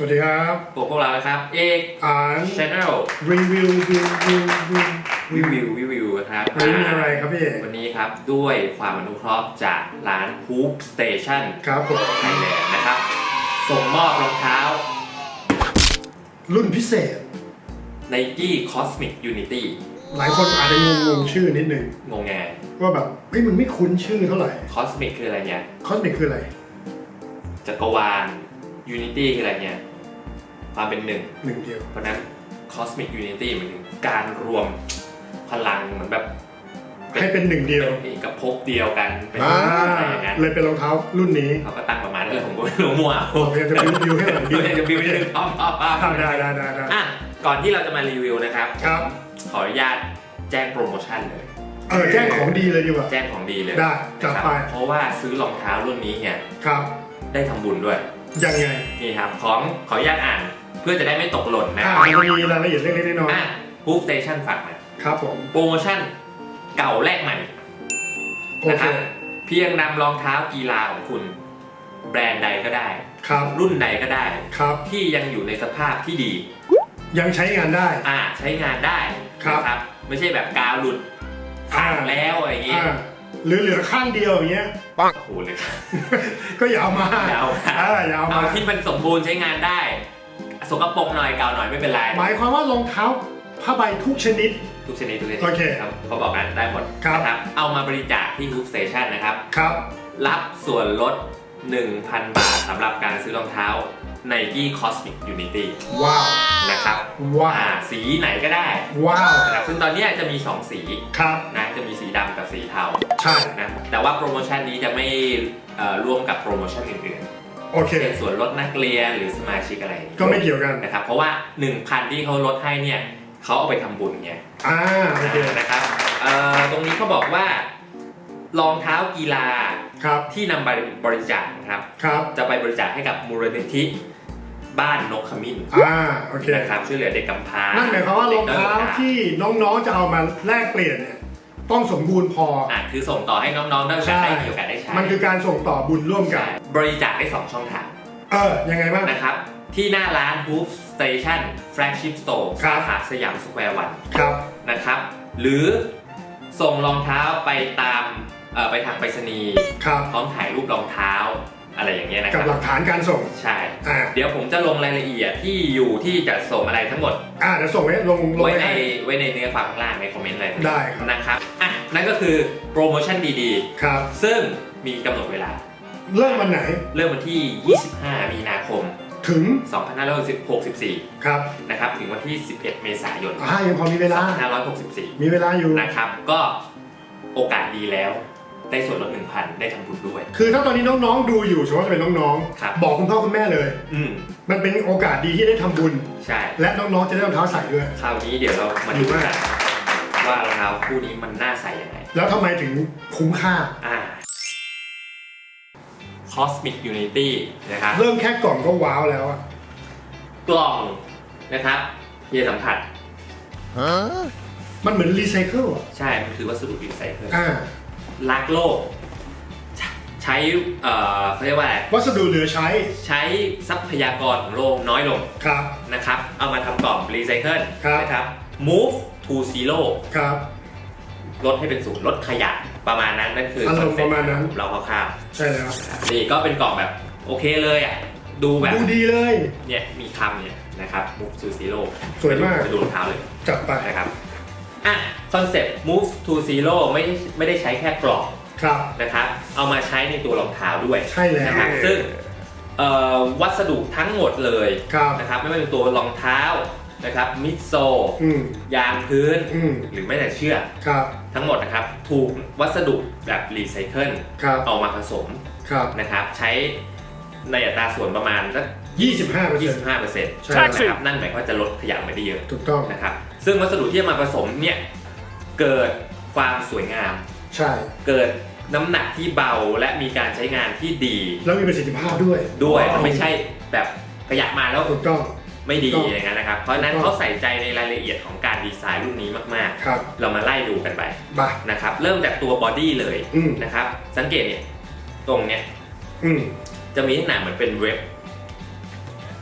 สวัสดีครับสวัสดีครับพวกพวกเรานะครับ เอกอ่าน Channel รีวิวรีวิวรีวิววิววิววิววิวนะครับวันนี้มีอะไรครับพี่เอกวันนี้ครับด้วยความอนุเคราะห์จากร้าน Hoop Station ครับผม Thailand นะครับ ส่งมอบรองเท้า รุ่นพิเศษ Nike Cosmic Unity หลายคนอาจจะงงงๆชื่อนิดนึงงงแง ว่าแบบเฮ้ยมันไม่คุ้นชื่อเท่าไหร่ Cosmic คืออะไรเนี่ย คอสมิกคืออะไรจักรวาล Unity คืออะไรเนี่ย ความเป็นหนึ่ง หนึ่งเดียว เพราะฉะนั้น Cosmic Unity หมายถึงการรวมพลังเหมือนแบบให้เป็นหนึ่งเดียวเป็นเอกภพเดียวกันเป็นอ่า อะไรอย่างนั้นเลยเป็นรองเท้ารุ่นนี้เขาก็ตั้งประมาณนั้นเลยผมก็ไม่รู้มั่วผมอยากจะบิวบิวให้หน่อยผมอยากจะบิวให้ดึงอ้อมอ้อมอ้อมอ่าได้ได้ได้ได้อะก่อนที่เราจะมารีวิวนะครับ ครับ ขออนุญาตแจ้งโปรโมชั่นเลย เออแจ้งของดีเลยดีกว่า แจ้งของดีเลยได้จัดนะครับไปเพราะว่าซื้อรองเท้ารุ่นนี้เนี่ยครับ ได้ทำบุญด้วย ยังไง นี่ครับ ของขออนุญาตอ่าน เพื่อจะได้ไม่ตกหล่นนะอ่าครับมันจะมีรายละเอียดเล็กๆน้อยอะ Hoop Station ฝากมาๆครับผมโปรโมชั่นเก่าแลกใหม่โอนะเคครับเพียงนำรองเท้ากีฬาของคุณ แบรนด์ใดก็ได้ ครับรุ่นใดก็ได้ ครับ ที่ยังอยู่ในสภาพที่ดี ยังใช้งานได้ อ่าใช้งานได้ครับนะครับ ไม่ใช่แบบกาวหลุดอ่าพังแล้วอะไรอย่างงี้อ่าหรือเหลือข้างเดียวอย่างเงี้ย โอ้โหเลยครับก็อย่าเอามาอยาวอ่าอย่าเอาเอามาที่มันสมบูรณ์ใช้งานได้ สกปรกหน่อยเก่าหน่อยไม่เป็นไรหมายความว่ารองเท้าผ้าใบทุกชนิด ทุกชนิดทุกชนิดโอเคครับเขาบอกกันได้หมดครับนะครับ เอามาบริจาคที่ Hoop Station นะครับ ครับ รับส่วนลด 1,000 บาทสำหรับการซื้อรองเท้า Nike Cosmic Unity ว้าวนะครับว้าอ่าวสีไหนก็ได้ว้าวนะครับซึ่งตอนเนี้ยจะมี 2 สีครับนะจะมีสีดำกับสีเทาใช่นะแต่ว่าโปรโมชั่นนี้จะไม่เอ่อร่วมกับโปรโมชั่นอื่น โอเคๆเป็นส่วนลดนักเรียนหรือสมาชิกอะไรก็ไม่เกี่ยวกันนะครับ เพราะว่า 1,000 ที่เขาลดให้เนี่ยเขาเอาไปทำบุญไงอ่าโอเคนะครับเอ่อตรงนี้เขาบอกว่ารองเท้ากีฬาครับที่นำไปบริจาคนะครับ ครับจะไปบริจาคให้กับมูลนิธิบ้านนกขมิ้นอ่าโอเคนะครับช่วยเหลือเด็กกำพร้านั่นหมายความว่ารองเท้าด็กด้ยโอกสที่น้องๆจะเอามาแลกเปลี่ยนเนี่ย ต้องสมบูรณ์พออะคือส่งต่อให้น้องๆได้โอกาสได้มีโอกาสได้ใช้มันคือการส่งต่อบุญร่วมกันใช่บริจาคได้ 2 ช่องทาง เออ ยังไงบ้าง นะครับ ที่หน้าร้าน Hoop Station Flagship Store ครัสาบขาสยามสแควร์วันครับนะครับ หรือส่งรองเท้าไปตามเอ่อไปทางไปรษณีย์ครับพร้อมถ่ายรูปรองเท้า อะไรอย่างเงี้ยนะคกับรับหลักฐานการส่ง ใช่ อ่า เดี๋ยวผมจะลงรายละเอียดที่อยู่ที่จะส่งอะไรทั้งหมด อ่าเดี๋ยวส่งไว้ลงลงไว้ไว้ในให้ ไว้ในเนื้อความข้างล่างในคอมเมนต์อะไรพวกนี้ได้ครับ นะครับอะนั่นก็คือโปรโมชั่นดีครับ ๆ ซึ่งมีกำหนดเวลา เริ่มวันไหนเริ่มวันที่ 25 มีนาคม ถึง2564 ครับนะครับถึงวันที่ 11 เมษายนอ่ายังพอมีเวลา 2564 มีเวลาอยู่นะครับ ก็โอกาสดีแล้ว ได้ส่วนลด1,000 ได้ทำบุญด้วย คือถ้าตอนนี้น้องๆ ดูอยู่สมมติว่าจะเป็นน้องครับ ๆ บอกคุณพ่อคุณแม่เลย อืมมันเป็นโอกาสดีที่ได้ทำบุญ ใช่ และน้องๆ จะได้รองเท้าใส่ด้วย คราวนี้เดี๋ยวเรามาดูกันว่ารองเท้าคู่นี้มันน่าใส่ยังไง แล้วทำไมถึงคุ้มค่า อ่า Cosmic Unity นะครับ เริ่มแค่กล่องก็ว้าวแล้วอะกล่องนะครับเฮียสัมผัส มันเหมือนรีไซเคิลอะใช่ มันคือวัสดุรีไซเคิลอ่า รักโลกใช้ใช้เอ่อเขาเรียกว่าอะไรวัสดุเหลือใช้ใช้ทรัพยากรของโลกน้อยลงครับ นะครับ เอามาทำกล่องรีไซเคิลครับ นะครับ move to zero ครับ ลดให้เป็นศูนย์ลดขยะประมาณนั้นนั่นคืออารมณ์คอนเซ็ปประมาณนั้น เราคร่าวใช่แล้วๆนี่ก็เป็นกล่องแบบโอเคเลยอะ ดูแบบ ดูดีเลย เนี่ยมีคำเนี่ยนะครับ move to zero สวยมาก ไปดูรองเท้าเลยจัดไปนะครับ อะคอนเซ็ปต์ move to zero ไม่ได้ไม่ได้ใช้แค่กรอบครับ นะครับเอามาใช้ในตัวรองเท้าด้วยใช่แล้ว นะครับซึ่งเอ่อวัสดุทั้งหมดเลยครับ นะครับไม่ว่าจะเป็นตัวรองเท้านะครับมิดโซอืมยางพื้น อืมหรือแม้แต่เชือกครับ ทั้งหมดนะครับ ถูกวัสดุแบบรีไซเคิลครับ เอามาผสมครับนะครับ ใช้ในอัตราส่วนประมาณสัก25เปอร์เซ็นต์25เปอร์เซ็นต์ใช่ นะครับนั่นหมายความว่าจะลดขยะไปได้เยอะถูกต้อง นะครับ ซึ่งวัสดุที่เอามาผสมเนี่ย เกิดความสวยงาม ใช่ เกิดน้ำหนักที่เบาและมีการใช้งานที่ดีแล้วมีประสิทธิภาพด้วยด้วยมันไม่ใช่แบบขยะมาแล้วถูกต้องไม่ดีถูกต้องอย่างนั้นนะครับ เพราะฉะนั้นถูกต้องเขาใส่ใจในรายละเอียดของการดีไซน์รุ่นนี้มากครับๆเรามาไล่ดูกันไปบานะครับ เริ่มจากตัวบอดี้เลยอืมนะครับ สังเกตเนี่ย ตรงเนี้ยอืมจะมีลักษณะเหมือนเป็นเว็บ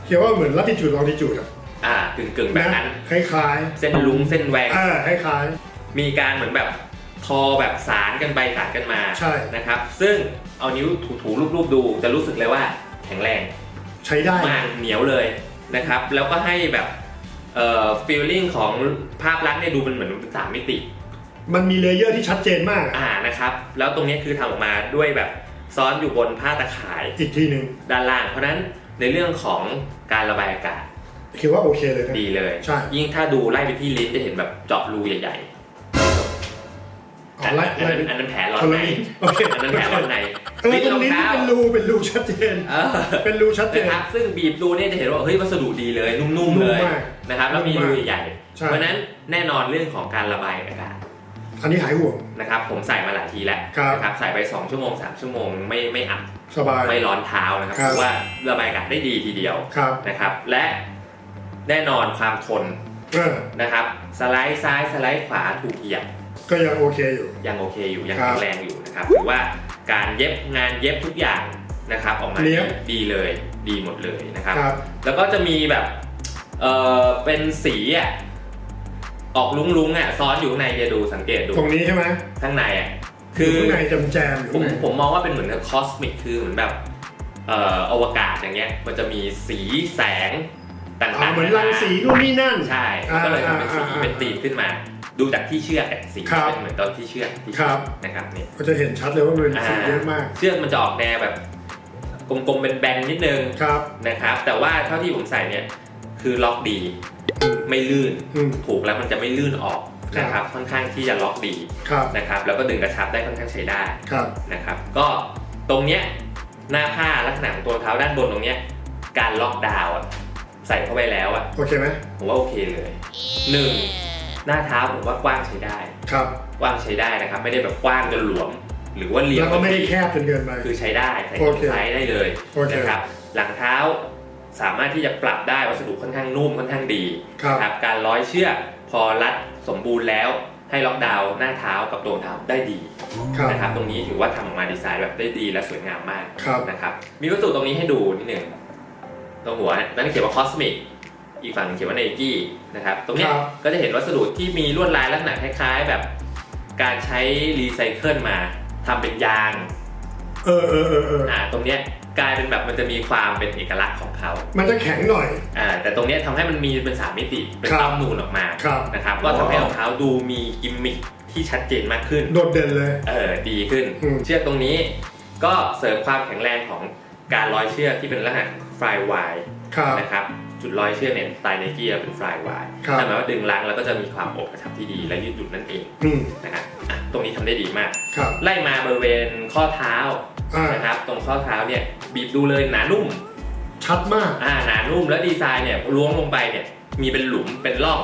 เขียนว่าเหมือน latitude longitude อะ อ่ากึ่งกึ่งๆแบบนั้น คล้ายเส้นลุงเส้นแหวง ๆอ่าคล้าย มีการเหมือนแบบทอแบบสารกันไปสารกันมาใช่ นะครับ ซึ่งเอานิ้วถูๆรูปๆดูจะรู้สึกเลยว่าแข็งแรงๆใช้ได้ มากเหนียวเลยนะครับ แล้วก็ให้แบบเอ่อฟีลลิ่งของภาพลักษณ์เนี่ยดูเป็นเหมือนเป็นสามมิติมันมีเลเยอร์ที่ชัดเจนมากอะอ่านะครับ แล้วตรงนี้คือทำออกมาด้วยแบบซ้อนอยู่บนผ้าตะข่ายอีกทีหนึ่งด้านล่าง เพราะฉะนั้นในเรื่องของการระบายอากาศ คิดว่าโอเคเลยนะ ดีเลย ใช่ ยิ่งถ้าดูไล่ไปที่ลิ้นจะเห็นแบบเจาะรูใหญ่ๆอ๋อไล่อันไล่นั้นอันนั้นแผลร้อคนนในละลิ้นโอเค อันนั้นแผลร้อนในเออตรงนี้ลิ้นรองเท้าเป็นรูเป็นรูชัดเจน เออ เป็นรูชัดเจน นะครับซึ่งบีบดูเนี่ยจะเห็นว่าเฮ้ยวัสดุดีเลยนุ่มๆเลยนุ่มมากนะครับแล้วมีนุ่มรูมากใหญ่ใช่ เพราะฉะนั้นแน่นอนเรื่องของการระบายอากาศอันนี้หายห่วง นะครับผมใส่มาหลายทีแล้วครับ นะครับใส่ไป 2 ชั่วโมง 3 ชั่วโมงไม่ไม่อับสบาย ไม่ร้อนเท้านะครับครับ เพราะว่าระบายอากาศได้ดีทีเดียวครับ นะครับและ แน่นอนความทนเออนะครับ สไลด์ซ้ายสไลด์ขวาถูกเหยียบก็ยังโอเคอยู่ ยังโอเคอยู่ยังครับแข็งแรงอยู่นะครับถือว่าการเย็บงานเย็บทุกอย่างนะครับ ออกมาเนี๊ดียบ ดีเลยดีหมดเลยนะครับ ครับ แล้วก็จะมีแบบเออเป็นสีอะออกลุ้งๆอะซ้อนอยู่ข้างในจะดูสังเกตดูตรงนี้ใช่ไหมข้างในอะคืคืออข้างในจำแจมอยู่ผมข้างในผมมองว่าเป็นเหมือนคอสมิกคือเหมือนแบบเอ่ออวกาศอย่างเงี้ยมันจะมีสีแสง ต่างๆอ่าเหมือนรังสีนู่นนี่นั่น ใช่อ่าก็เลยทำเป็นสีอ่าอ่าเป็นตีมขึ้นมา ดูจากที่เชือกอะสีครับเป็นเหมือนตอนที่เชือกที่ครัเชือกบนะครับนี่ก็จะเห็นชัดเลยว่ามันเป็นสีเยอะมาก เชือกมันจะออกแนวแบบกลมๆเป็นแบนๆนิดนึงครับนะครับ แต่ว่าเท่าที่ผมใส่เนี่ยคือล็อกดีไม่ลื่นอืมถูกแล้วมันจะไม่ลื่นออกนะครับค่อนข้างที่จะล็อกดีครับนะครับ แล้วก็ดึงกระชับได้ค่อนข้างใช้ได้ครับนะครับ ก็ตรงเนี้ยหน้าผ้าลักษณะของตัวรองเท้าด้านบนตรงเนี้ยการล็อกดาวน์อะ ใส่เข้าไปแล้วอะโอเคไหมผมว่าโอเคเลยหนึ่งหน้าเท้าผมว่ากว้างใช้ได้ครับกว้างใช้ได้นะครับ ไม่ได้แบบกว้างจนหลวม หรือว่าเรียวแล้วก็ไม่ได้แคบจนเกินไป คือใช้ได้ใส่โอตรงเคไซส์ได้เลยโอเคนะครับหลังเท้าสามารถที่จะปรับได้วัสดุค่อนข้างนุ่มค่อนข้างดีครับนะครับการร้อยเชือกพอรัดสมบูรณ์แล้วให้ล็อกดาวน์หน้าเท้ากับตัวรองเท้าได้ดีครับนะครับตรงนี้ถือว่าทำออกมาดีไซน์แบบได้ดีและสวยงามมากครับนะครับมีวัสดุตรงนี้ให้ดูนิดหนึ่ง ตรงหัวเนี่ยนั่นเขียนว่าคอสมิกอีกฝั่งหนึ่งเขียนว่าไนกี้นะครับตรงเนี้ยครับ ก็จะเห็นวัสดุที่มีลวดลายลักษณะคล้ายๆ แบบการใช้รีไซเคิลมาทำเป็นยางเออเออเออเอออ่าตรงเนี้ยกลายเป็นแบบมันจะมีความเป็นเอกลักษณ์ของเขามันจะแข็งหน่อย อ่าแต่ตรงเนี้ยทำให้มันมีเป็นสามมิติเป็นครับ ต้อมนูนออกมาครับ นะครับก็ทำให้รองเท้าดูมีกิมมิคที่ชัดเจนมากขึ้น โดดเด่นเลย เออดีขึ้น อืม เชือกตรงนี้ก็เสริมความแข็งแรงของการร้อยเชือกที่เป็นลักษณะ ฟลายวายครับ นะครับจุดร้อยเชือกเนี่ยสไตล์ไนกี้เป็นฟลายวายครับ นั่นหมายว่าดึงลังแล้วก็จะมีความอบกระชับที่ดีและยืดหยุ่นนั่นเองอืมนะครับอะตรงนี้ทำได้ดีมาก ครับไล่มาบริเวณข้อเท้าอ่านะครับ ตรงข้อเท้าเนี่ยบีบดูเลยหนานุ่มชัดมาก อ่าหนานุ่มแล้วดีไซน์เนี่ยล้วงลงไปเนี่ยมีเป็นหลุมเป็นร่อง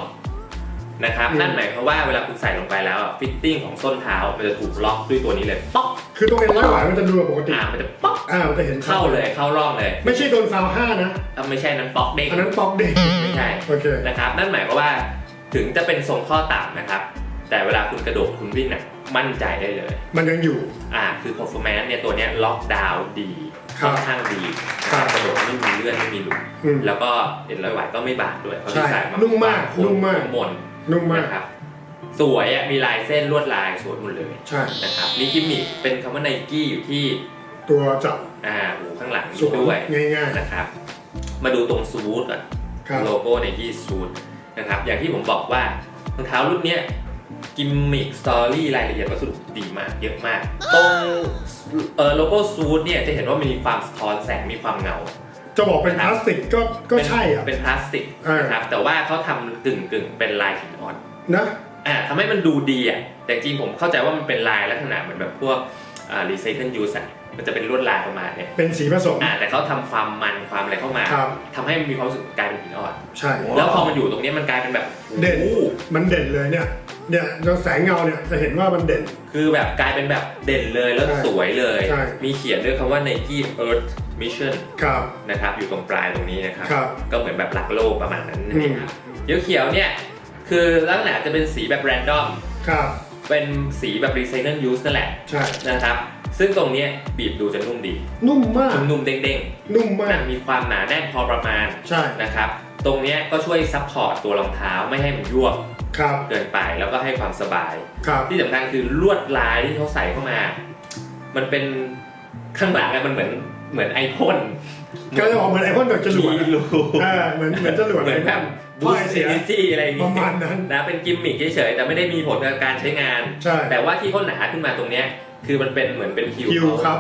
นะครับอืมนั่นหมายความว่าเวลาคุณใส่ลงไปแล้วฟิตติ้งของส้นเท้ามันจะถูกล็อกด้วยตัวนี้เลยป๊อกคือตรงเอ็นร้อยหวายมันจะดูแบบปกติ อ่ามันจะป๊อกอ่ามันจะเห็นชัดเข้าเลยเข้าร่องเลย ไม่ใช่โดนฟาวห้านะอะไม่ใช่นั้นป๊อกเด้งอันนั้นป๊อกเด้งไม่ใช่โอเคนะครับนั่นหมายความว่าถึงจะเป็นทรงข้อต่ำนะครับ แต่เวลาคุณกระโดดคุณวิ่งน่ะมั่นใจได้เลย มันยังอยู่ อ่า คือ performance เนี่ยตัวเนี้ยล็อกดาวน์ดีครัค่บอนข้างดีนะคครัรับบกระโดดไม่มีเลื่อนไม่มีหลุมอืมแล้วก็เอ็นร้อยไหวก็ไม่บาดด้วยเพราะใช่ดีไซน์นุ่มมากโค้งนุ่มมากมน นุ่มมาก นะครับสวยอะมีลายเส้นลวดลายสวยหมดเลยใช่ นะครับมีกิมมิคเป็นคำว่าไนกี้อยู่ที่ตัวจับอ่าหูข้างหลังสวยด้วยง่ายนะครับมาดูตรงซูทก่อน ๆ ครับ โลโก้ไนกี้ซูทนะครับ อย่างที่ผมบอกว่ารองเท้ารุ่นเนี้ยกิมมิคสตอรี่รายละเอียดวัสดุดีมาก เยอะมาก ตรงเอ่อโลโก้ซูทเนี่ยจะเห็นว่ามันมีความสะท้อนแสงมีความเงา จะบอกเป็นพลาสติกก็ก็ใช่อะ เป็นพลาสติกอ่านนะครับแต่ว่าเขาทำกึ่งกึ่งๆเป็นลายหินอ่อนนะอ่าทำให้มันดูดีอะแต่จริงๆผมเข้าใจว่ามันเป็นลายลักษณะเหมือนแบบพวกอ่ารีไซเคิลยูสมันจะเป็นลวดลายประมาณเนี้ยเป็นสีผสมอ่าแต่เขาทำความมันความอะไรเข้ามาครับทำให้มันมีความรู้สึกกลายเป็นหินอ่อน ใช่ แล้วพอมันอยู่ตรงเนี้ยมันกลายเป็นแบบเด่น โอ้โหมันเด่นเลยเนี่ย เนี่ยเราแสงเงาเนี่ยจะเห็นว่ามันเด่น คือแบบกลายเป็นแบบเด่นเลยแล้วใช่สวยเลย ใช่ มีเขียนด้วยคำว่า Nike Earth Mission ครับ นะครับอยู่ตรงปลายตรงนี้นะครับ ครับ ก็เหมือนแบบรักโลกประมาณนั้นนั่นอืเองมครับเขียวๆเนี่ย คือลักษณะจะเป็นสีแบบแรนดอม ครับเป็นสีแบบ Recycle Use นั่นแหละใช่นะครับ ซึ่งตรงเนี้ยบีบดูจะนุ่มดี นุ่มมาก นุ่มๆเด้งนุ่มๆมานะกมีความหนาแน่นพอประมาณใช่ นะครับ ตรงเนี้ยก็ช่วยซัพพอร์ตตัวรองเท้าไม่ให้มันยวบครับเกินไปแล้วก็ให้ความสบาย ครับที่สำคัญคือลวดลายที่เขาใส่เข้ามา มันเป็นข้างหลังอะมันเหมือนเหมือนไอพ่นก็จะออกเหมือนไอพ่นกับจรวดมีรูอ่าเหมือนเหมือนจรวดเหมือนแบบบูพ่อสไอต์เสียเนจี้อะไรอย่างปงี้ระมาณนั้น นะเป็นกิมมิคเฉยๆแต่ไม่ได้มีผลกับการใช้งาน ใช่แต่ว่าที่เขาหนาขึ้นมาตรงเนี้ยคือมันเป็นเหมือนเป็นฮิวคิวครับ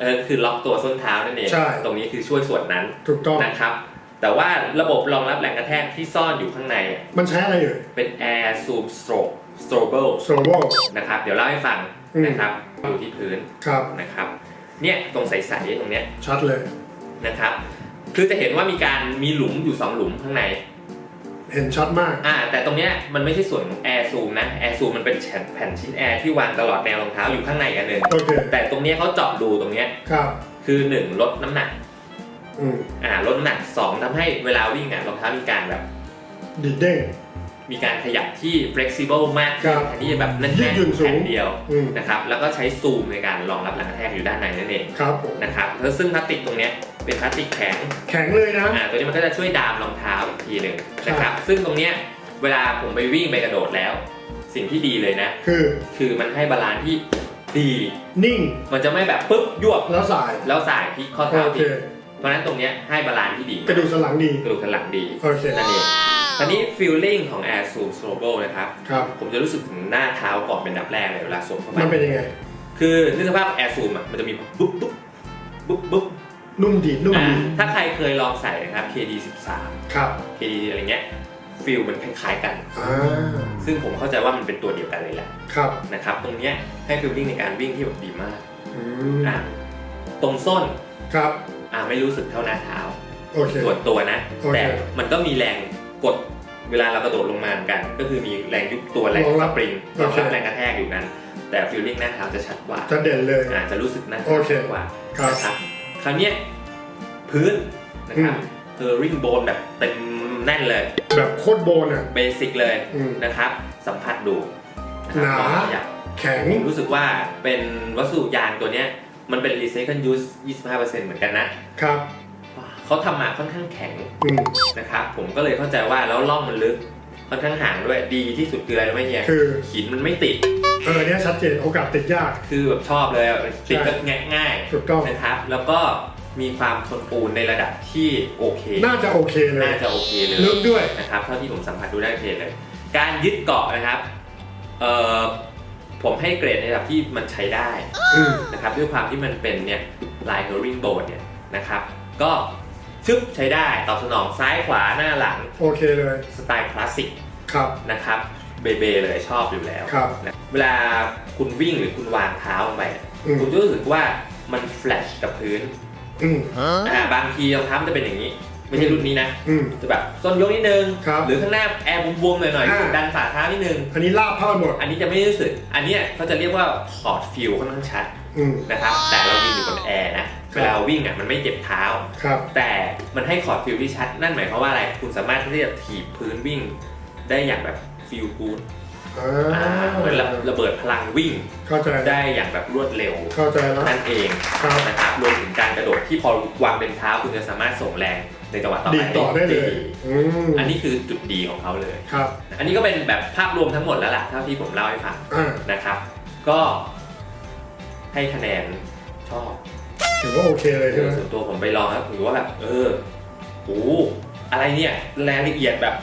เออคือล็อกตัวส้นเท้านั่นเองใช่ ตรงนี้คือช่วยส่วนนั้นถูกต้อง นะครับ แต่ว่าระบบรองรับแรงกระแทกที่ซ่อนอยู่ข้างในอะมันใช้อะไรเอ่ยเป็น Air Zoom Stroke Strobel โซโบ นะครับ เดี๋ยวเล่าให้ฟังอืม นะครับอยู่ที่พื้นครับ นะครับ เนี่ยตรงใสๆตรงเนี้ยชัดเลย นะครับ คือจะเห็นว่ามีการมีหลุมอยู่สองหลุมข้างใน เห็นชัดมาก อ่าแต่ตรงเนี้ยมันไม่ใช่ส่วนของ Air Zoom นะ Air Zoom มันเป็นแผ่นแผ่นชิ้นแอร์ที่วางตลอดแนวรองเท้าอยู่ข้างในอีกอันหนึ่งโอเค แต่ตรงเนี้ยเขาเจาะรูตรงเนี้ยครับ คือหนึ่งลดน้ำหนัก อืมอ่าลดน้ำหนักสองทำให้เวลาวิ่งอะรองเท้ามีการแบบดีดเด้งมีการขยับที่ flexible มากขึ้นครับแทนที่จะแบบแน่ยืดนหยุ่นๆสูงแผ่นเดียวอืมนะครับแล้วก็ใช้ซูมในการรองรับแรงกระแทกอยู่ด้านในนั่นเองครับผมนะครับแล้วซึ่งพลาสติกตรงเนี้ยเป็นพลาสติกแข็งแข็งเลยนะอ่าตัวนี้มันก็จะช่วยดามรองเท้าอีกทีหนึ่งนะครับซึ่งตรงเนี้ยเวลาผมไปวิ่งไปกระโดดแล้ว สิ่งที่ดีเลยนะ คือคือมันให้บาลานซ์ที่ดีนิ่ง มันจะไม่แบบปุ๊บยวบแล้วสายแล้วสายพลิกข้อเท้าโอพเคลิกเพ ราะฉะนั้นตรงเนี้ยให้บาลานซ์ที่ดีกระดูกสันหลังดี กระดูกสันหลังดีโอเคนั่นเองตอนนี้ฟีลลิ่งของ Air Zoom Strobel นะครับ ครับ ผมจะรู้สึกถึงหน้าเท้าก่อนเป็นอันดับแรกเลยเวลาสวมเข้าไปมันเป็นยังไง คือนึกสภาพ Air Zoom อะมันจะมีปุ๊บปุ๊บปุ๊บปุ๊บนุ่มดีดนุ่มอ่าดีถ้าใครเคยลองใส่นะครับ KD 13ครับ KD อะไรเงี้ยฟีลมันคล้ายๆกัน อ่าซึ่งผมเข้าใจว่ามันเป็นตัวเดียวกันเลยแหละครับนะครับตรงเนี้ยให้ฟีลลิ่งในการวิ่งที่แบบดีมากอืมอะตรงส้น ครับ อ่าไม่รู้สึกเท่าหน้าเท้าโอเค ส่วนตัวนะ โอเคแต่มันก็มีแรงกดเวลาเรากระโดดลงมาเหมือนกัน ก็คือมีแรงยุบตัวแรงรองสรับปริงโอรองเครับแรงกระแทกอยู่นั้น แต่ฟีลลิ่งหน้าเท้าจะชัดกว่าจะเด่นเลย อาจจะรู้สึกหน้าโอเท้าเค ชัดกว่า ครับ นะครับคราวเนี้ยพื้นนะครับเทอร์ริงโบนแบบเต็มแน่นเลยแบบโคตรโบนอะเบสิกเลยอืม นะครับ สัมผัสดูนะครัหนา ลองขยับแข็ง ผมรู้สึกว่าเป็นวัสดุยางตัวเนี้ย มันเป็น recycle use 25%เหมือนกันนะครับเขาทำมาค่อนข้างแข็งอืมนะครับผมก็เลยเข้าใจว่าแล้วร่องมันลึกค่อนข้างห่างด้วยดีที่สุดคืออะไรรู้ไหมเฮียคือหินมันไม่ติด เออเนี่ยชัดเจนโอกาสติดยาก คือแบบชอบเลยอะติดก็ใช่ง่ายง่ายถูกต้อง นะครับ แล้วก็มีความทนปูนในระดับที่โอเคน่าจะโอเคเลย น่าจะโอเคเลยลึกด้วย นะครับเท่าที่ผมสัมผัสดูได้โอเคเลย การยึดเกาะนะครับเอ่อ ผมให้เกรดในระดับที่มันใช้ได้อืมนะครับด้วยความที่มันเป็นเนี่ยลาย herring board เนี่ยนะครับก็ชึบใช้ได้ตอบสนองซ้ายขวาหน้าหลัง โอเคเลย สไตล์คลาสสิกครับนะครับเบเบเลยชอบอยู่แล้วครับนะเวลาคุณวิ่งหรือคุณวางเท้าลงไปอืม คุณจะรู้สึกว่ามันแฟลชกับพื้นอืมอ่าบางทีรองเท้ามันจะเป็นอย่างนี้ ไม่ใช่รุ่นนี้นะอืม จะแบบส้นยกนิดนึง ครับหรือข้างหน้าแอร์บวมๆหน่อยอ่า ๆดันฝ่าเท้านิดนึง อันนี้ลาบเท่ากันหมดอันนี้จะไม่รู้สึก อันเนี้ยเขาจะเรียกว่าถอดฟิลค่อนข้างชัดอืม นะครับ แต่เรายืนอยู่บนแอร์นะครับเวลาวิ่งอะมันไม่เจ็บเท้า ครับ แต่มันให้คอร์ดฟิลที่ชัด นั่นหมายความว่าอะไร คุณสามารถที่จะถีบพื้นวิ่ง ได้อย่างแบบฟิลกูดอ่าเหมือนระระเบิดพลังวิ่งเข้าใจได้อย่างแบบรวดเร็ว เข้าใจแล้วนั่นเองครับ นะครับ รวมถึงการกระโดดที่พอวางเป็นเท้าคุณจะสามารถส่งแรง ในจังหวะต่อดีไปดต่อได้เลยอืมอันนี้คือจุดดีของเขาเลย ครับอันนี้ก็เป็นแบบภาพรวมทั้งหมดแล้วล่ะเท่าที่ผมเล่าให้ฟังอ่านะครับ ก็ให้คะแนนชอบถือว่าโอเคเลยใช่ไหมส่วนตัวผมไปลองแล้วถือว่าแบบ เออโอ้อะไรเนี่ยรายละเอียดแบบ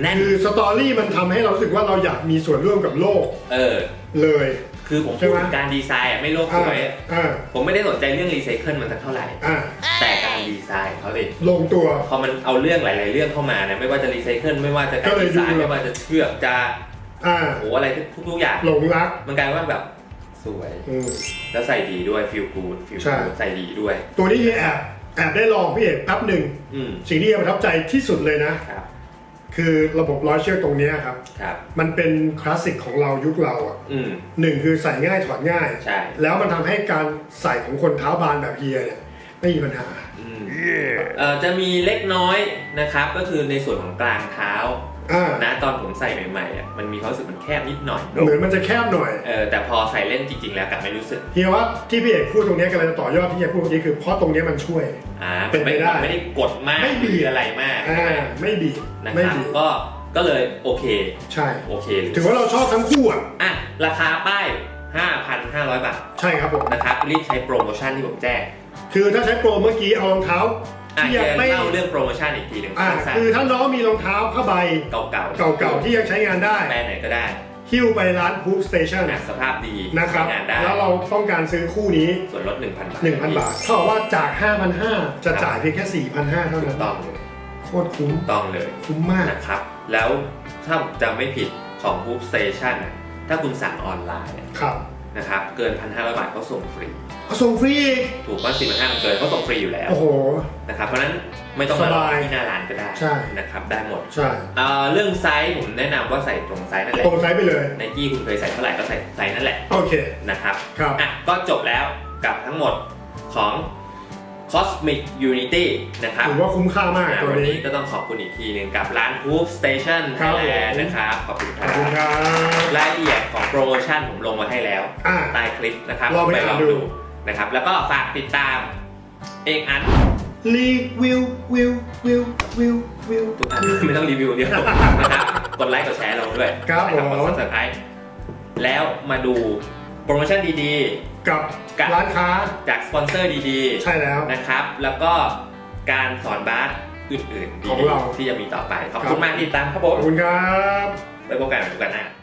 แน่นคือสตอรี่มันทำให้เรารู้สึกว่าเราอยากมีส่วนร่วมกับโลกเออ เลย คือผมใช่พูดไหมถึงการดีไซน์อะไม่โลกสอ่าวยอ่าผมไม่ได้สนใจเรื่องรีไซเคิลมันสักเท่าไหร่ อ่าแต่การ ดีไซน์เขาเลยลงตัว พอมันเอาเรื่องหลาย ๆ เรื่องเข้ามานะไม่ว่าจะรีไซเคิลไม่ว่าจะกาก็รเลยดีไซน์ดูไม่ว่าจะเชือกจะอ่าโอ้อะไรทุกๆอย่างหลงรัก มันกลายว่าแบบสวยอืม แล้วใส่ดีด้วยฟิลกูดฟิลใช่ กูดใส่ดีด้วย ตัวนี้ที่แอบแอบได้ลองพี่เอกแป๊บหนึ่ง อืมสิ่งที่ประทับใจที่สุดเลยนะ ครับคือระบบร้อยเชือกตรงเนี้ยครับ ครับ มันเป็นคลาสสิกของเรายุคเราอะอืม หนึ่งคือใส่ง่ายถอดง่าย ใช่ แล้วมันทำให้การใส่ของคนเท้าบานแบบเฮียเนี่ยไม่มีปัญหา อืม เอ่อจะมีเล็กน้อยนะครับ ก็คือในส่วนของกลางเท้าอ่านะตอนผมใส่ใหม่ๆอะมันมีความรู้สึกมันแคบนิดหน่อยเหมือนมันจะแคบหน่อย เออแต่พอใส่เล่นจริง ๆ แล้วกลับไม่รู้สึกเฮียว่าที่พี่เอกพูดตรงเนี้ยกำลังจะต่อยอดที่เฮียพูดเมื่อกี้คือเพราะตรงเนี้ยมันช่วย อ่าเป็นไปไม่ได้ไม่ได้กดมากไม่บีบ หรืออะไรมากอ่าไม่บีบนะไม่ครับบีบก็ก็เลยโอเคใช่ โอเคเลยถือว่าเราชอบทั้งคู่อะอะราคาป้าย 5,500 บาทใช่ครับผม นะครับรีบใช้โปรโมชั่นที่ผมแจ้ง คือถ้าใช้โปรเมื่อกี้เอารองเท้าอะที่เดี๋ยัยวงไม่เล่าเรื่องโปรโมชั่นอีกทีหนึ่งอ่าสั้นคือถ้าน้องมีรองเท้าผ้าใบๆเก่าๆเก่าๆที่ยังใช้งานได้ แบรนด์ไหนก็ได้หิ้วไปร้านพูฟสเตชันอะสภาพดีนะครับ ใช้งานได้แล้วเราต้องการซื้อคู่นี้ ส่วนลด1,000 บาท1,000 บาทเท่ากับว่าจาก 5,500 จะจ่ายเพียงแค่ 4,500 เท่าถูนั้กนต้องเลยโคตรคุ้ม ถูกต้องเลย คุ้มมาก นะครับ แล้วถ้าผมจำไม่ผิดของ Hoop Station อะถ้าคุณสั่งออนไลน์อะครับ นะครับเกิน 1,500 บาทเขาส่งฟรี เอาส่งฟรีอีกถูกว่า4,500มันเกินเขาส่งฟรีอยู่แล้วโอ้โห นะครับเพราะฉะนั้นไม่ต้องมาสรอบายที่หน้าร้านก็ได้ใช่ นะครับได้หมดใช่อ่าเรื่องไซส์ผมแนะนำว่าใส่ตรงไซส์นั่นแหละตรงไซส์ไปเลยไนกี้คุณเคยใส่เท่าไหร่ก็ใส่ไซส์นั่นแหละโอเคนะครับครับ อะก็จบแล้วกับทั้งหมดของ Cosmic Unity นะครับถือว่าคุ้มค่ามากอะตัววันนี้นี้ก็ต้องขอบคุณอีกทีหนึ่งกับร้าน Hoop Station ครับ Thailand ผมนะครับ ขอบคุณคขอรับบคุณครับรายละเอียดของโปรโมชั่นผมลงมาให้แล้วอ่าใต้คลิปนะครับลองไปลอ่าอนงดูดูนะครับ แล้วก็ฝากติดตามเอกอันรีวิววิววิววิววิวทุกอันไม่ต้องรีวิวเดียวนะครับกดไลค์กดแชร์ลงด้วยครับนะกผมด subscribe แล้วมาดูโปรโมชั่นดี กับกับ ร้านค้าๆจากสปอนเซอร์ดีใช่แล้ว ๆนะครับ แล้วก็การสอนบาสอื่นๆดีของเราที่จะมีต่อไป ขอบครัคุณบมากที่ติดตามครับผขมอบคุณครับ ไว้พบกันในทุกกันหน้า